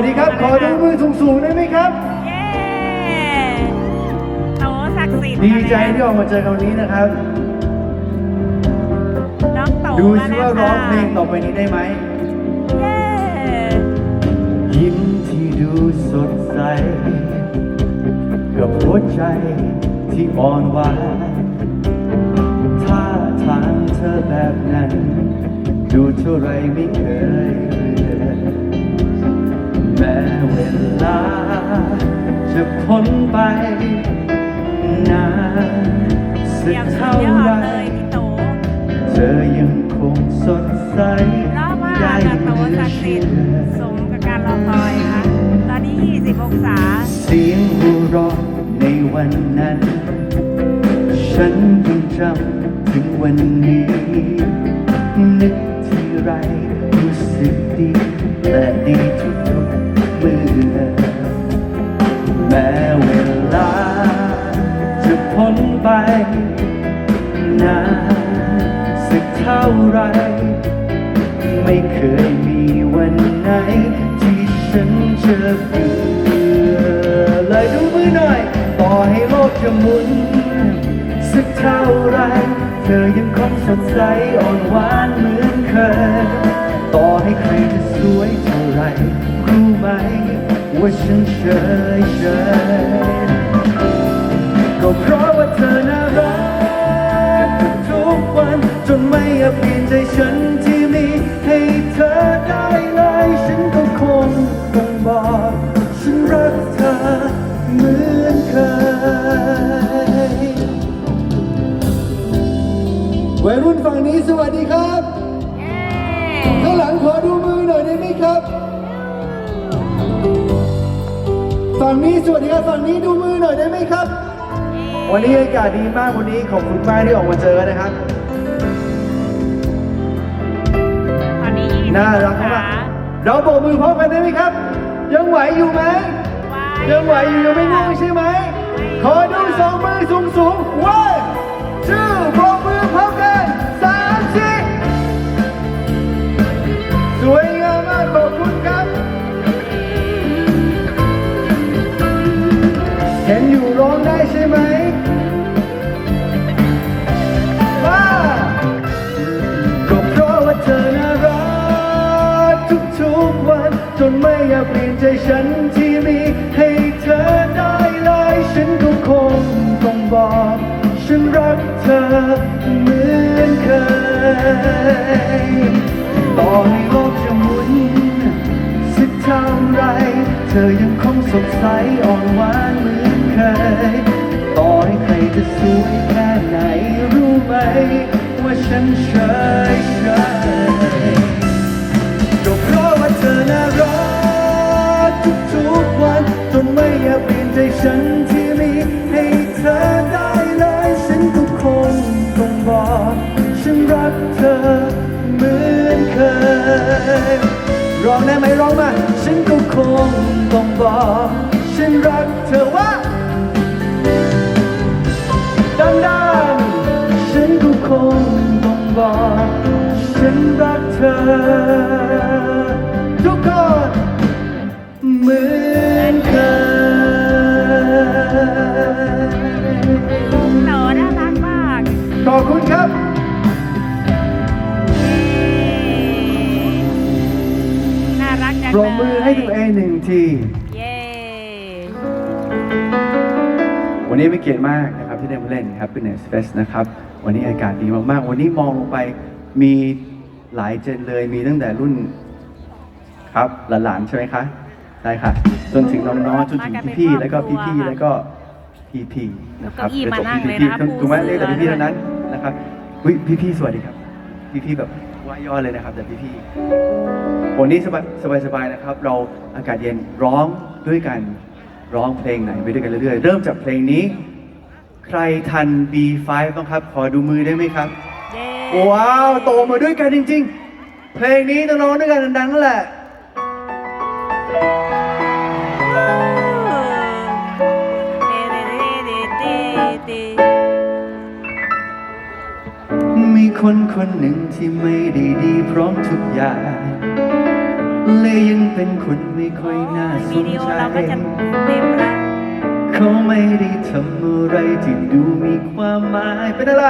วัสดีครับ ขอดูมือสูงๆได้ไหมครับ เย้โตศักดิ์สิทธิ์ดีใจที่ออกมาเจอกันวันนี้นะครับ น้องโตดูมาซิแล้วว่าร้องค่ะเพลงต่อไปนี้ได้ไหมเย้ยิ้มที่ดูสดใส กับหัวใจที่อ่อนหวานท่าทางเธอแบบนั้น ดูเท่าไรไม่เคย พ้นไปนานสักเท่าไรเธอยังคงสดใสรอบมากได้ค่ะโตเหลือศักสิเชื่อสมกับการรอคอยค่ะตอนนี้ 20 องศา เสียงหัวเราะในวันนั้น ฉันยังจำถึงวันนี้ นึกที่ไรรู้สึกดีและดีทุก พ้นไปนานสักเท่าไร ไม่เคยมีวันไหน ที่ฉันจะเบื่อเลยดูมือหน่อย ต่อให้โลกจะหมุน สักเท่าไร เธอยังคงสดใสอ่อนหวานเหมือนเคย ต่อให้ใครจะสวยเท่าไร รู้ไหม ว่าฉันเฉยเฉย ไม่อยากเปลี่ยนใจฉันที่มีให้เธอได้เลยฉันก็คงต้องบอกฉันรักเธอเหมือนเคยวัยรุ่นฝั่งนี้สวัสดีครับเย้ข้างหลังขอดูมือหน่อยได้ไหมครับ ฝั่งนี้สวัสดีครับฝั่งนี้ดูมือหน่อยได้ไหมครับ วันนี้อากาศดีมากวันนี้ขอบคุณมากที่ออกมาเจอกันนะครับ นนี้20น่ารักมากเราโบกมือพร้อมกันได้ไหมครับ ยังไหวอยู่ไหมยังไหวอยู่ยังไม่ง่วงใช่ไหมขอดูสองมือสูงสูง one two โบกมือพร้อมกัน ฉันที่มีให้เธอได้เลยฉันก็คงต้องบอก ฉันรักเธอเหมือนเคยต่อให้โลกจะหมุนสักเท่าไร เธอยังคงสดใสอ่อนหวานเหมือนเคยต่อให้ใครจะสวยแค่ไหนรู้ไหม ว่าฉันเฉยเฉย ฉันรักเธอเหมือนเคย ร้องได้ไหมร้องมา ฉันก็คงต้องบอก ฉันรักเธอว่า บมือให้ตัวเองหนึ่งที เย้ วันนี้เป็นเกียรติมากนะครับที่ได้มาเล่น Happiness Fest นะครับ วันนี้อากาศดีมากๆ วันนี้มองลงไปมีหลายเจนเลย มีตั้งแต่รุ่นครับหลานๆใช่ไหมคะ ใช่ค่ะ จนถึงน้องๆ จนถึงพี่ๆ แล้วก็พี่ๆ แล้วก็พี่ๆ นะครับเก้าอี้มานั่งเลยพี่นะคะๆถูกไหมปูเสืเรียอกแต่พี่ๆเท่านั้นนะครับอุ๊ยพี่ๆ สวัสดีครับ พี่ๆ แบบ ว่าย่อเลยนะครับแต่พี่ๆวันนี้สบายสบายๆนะครับ เราอากาศเย็นร้องด้วยกันร้องเพลงไหนไปด้วยกันเรื่อยๆ เริ่มจากเพลงนี้ ใครทัน B5 บ้างครับ ขอดูมือได้ไหมครับเย้ว้าว โตมาด้วยกันจริง ๆ เพลงนี้ต้องร้องด้วยกันดังๆนั่นแหละ คนคนหนึ่งที่ไม่ได้ดีพร้อมทุกอย่างและยังเป็นคนไม่ค่อยน่าสวินดีโอใจ เราก็จะเต็มละเขาไม่ได้ทำอะไรที่ดูมีความหมายเป็นอะไร